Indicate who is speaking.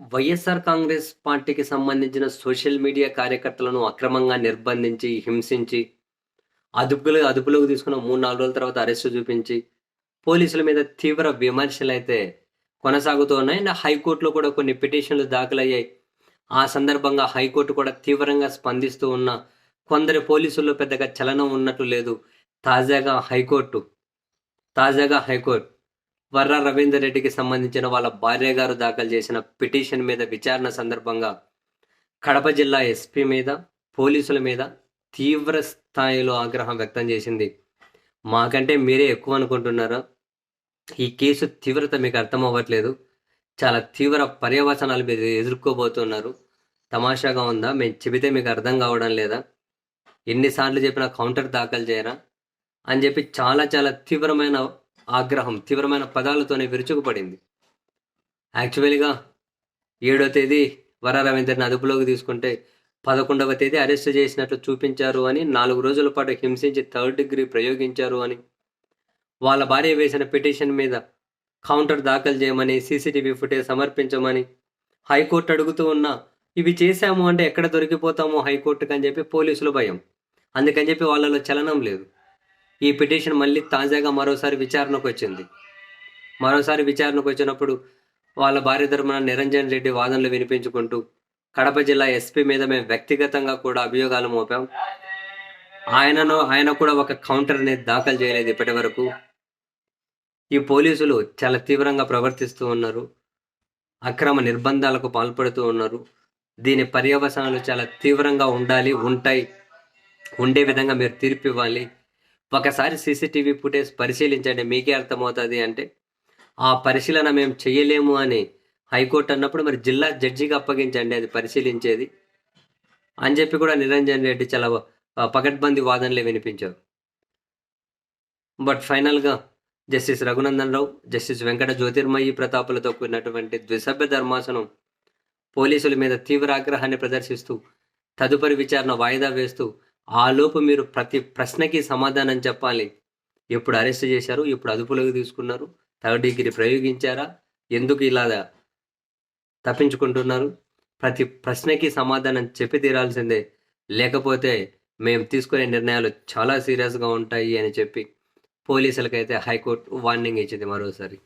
Speaker 1: వైఎస్ఆర్ కాంగ్రెస్ పార్టీకి సంబంధించిన social media కార్యకర్తలను అక్రమంగా నిర్బంధించి హింసించి అదుపులో అదుపులోకి తీసుకున్న మూడు నాలుగు రోజుల తర్వాత అరెస్టు చూపించి పోలీసుల మీద తీవ్ర విమర్శలు అయితే కొనసాగుతూ ఉన్నాయి. అండ్ హైకోర్టులో కూడా కొన్ని పిటిషన్లు దాఖలయ్యాయి. ఆ సందర్భంగా హైకోర్టు కూడా తీవ్రంగా స్పందిస్తూ ఉన్న కొందరు పోలీసుల్లో పెద్దగా చలనం ఉన్నట్లు లేదు. తాజాగా హైకోర్టు తాజాగా హైకోర్టు వర్రా రవీందర్ రెడ్డికి సంబంధించిన వాళ్ళ భార్య గారు దాఖలు చేసిన పిటిషన్ మీద విచారణ సందర్భంగా కడప జిల్లా ఎస్పీ మీద పోలీసుల మీద తీవ్ర స్థాయిలో ఆగ్రహం వ్యక్తం చేసింది. మాకంటే మీరే ఎక్కువ అనుకుంటున్నారా? ఈ కేసు తీవ్రత మీకు అర్థం అవ్వట్లేదు. చాలా తీవ్ర పర్యవసనాలు మీరు ఎదుర్కోబోతున్నారు. తమాషాగా ఉందా? మేము చెబితే మీకు అర్థం కావడం లేదా? ఎన్నిసార్లు చెప్పినా కౌంటర్ దాఖలు చేయరా? అని చెప్పి చాలా చాలా తీవ్రమైన ఆగ్రహం తీవ్రమైన పదాలతోనే విరుచుకుపడింది. యాక్చువల్గా ఏడో తేదీ వర రవీందర్ని అదుపులోకి తీసుకుంటే పదకొండవ తేదీ అరెస్ట్ చేసినట్లు చూపించారు అని నాలుగు రోజుల పాటు హింసించి థర్డ్ డిగ్రీ ప్రయోగించారు అని వాళ్ళ భార్య వేసిన పిటిషన్ మీద కౌంటర్ దాఖలు చేయమని సీసీటీవీ ఫుటేజ్ సమర్పించమని హైకోర్టు అడుగుతూ ఉన్నా ఇవి చేశాము అంటే ఎక్కడ దొరికిపోతామో హైకోర్టుకు అని చెప్పి పోలీసులు భయం. అందుకని చెప్పి వాళ్ళలో చలనం లేదు. ఈ పిటిషన్ మళ్ళీ తాజాగా మరోసారి విచారణకు వచ్చింది. మరోసారి విచారణకు వచ్చినప్పుడు వాళ్ళ భార్య తరపున నిరంజన్ రెడ్డి వాదనలు వినిపించుకుంటూ కడప జిల్లా ఎస్పీ మీద మేము వ్యక్తిగతంగా కూడా అభియోగాలు మోపాం. ఆయనను ఆయన కూడా ఒక కౌంటర్ అనేది దాఖలు చేయలేదు ఇప్పటి వరకు. ఈ పోలీసులు చాలా తీవ్రంగా ప్రవర్తిస్తూ ఉన్నారు. అక్రమ నిర్బంధాలకు పాల్పడుతూ ఉన్నారు. దీని పర్యవసనాలు చాలా తీవ్రంగా ఉండాలి ఉంటాయి. ఉండే విధంగా మీరు తీర్పు ఇవ్వాలి ఒకసారి సీసీటీవీ ఫుటేజ్ పరిశీలించండి మీకే అర్థమవుతుంది అంటే ఆ పరిశీలన మేము చేయలేము అని హైకోర్టు అన్నప్పుడు మరి జిల్లా జడ్జికి అప్పగించండి అది పరిశీలించేది. అని చెప్పి కూడా నిరంజన్ రెడ్డి చాలా పకడ్బందీ వాదనలే వినిపించారు. బట్ ఫైనల్గా జస్టిస్ రఘునందన్ రావు జస్టిస్ వెంకట జ్యోతిర్మయి ప్రతాపులతో కూడినటువంటి ద్విసభ్య ధర్మాసనం పోలీసుల మీద తీవ్ర ఆగ్రహాన్ని ప్రదర్శిస్తూ తదుపరి విచారణ వాయిదా వేస్తూ ఆ లోపు మీరు ప్రతి ప్రశ్నకి సమాధానం చెప్పాలి. ఎప్పుడు అరెస్ట్ చేశారు? ఎప్పుడు అదుపులోకి తీసుకున్నారు? థర్డ్ డిగ్రీ ప్రయోగించారా? ఎందుకు ఇలా తప్పించుకుంటున్నారు? ప్రతి ప్రశ్నకి సమాధానం చెప్పి తీరాల్సిందే. లేకపోతే మేము తీసుకునే నిర్ణయాలు చాలా సీరియస్గా ఉంటాయి అని చెప్పి పోలీసులకైతే హైకోర్టు వార్నింగ్ ఇచ్చింది మరోసారి.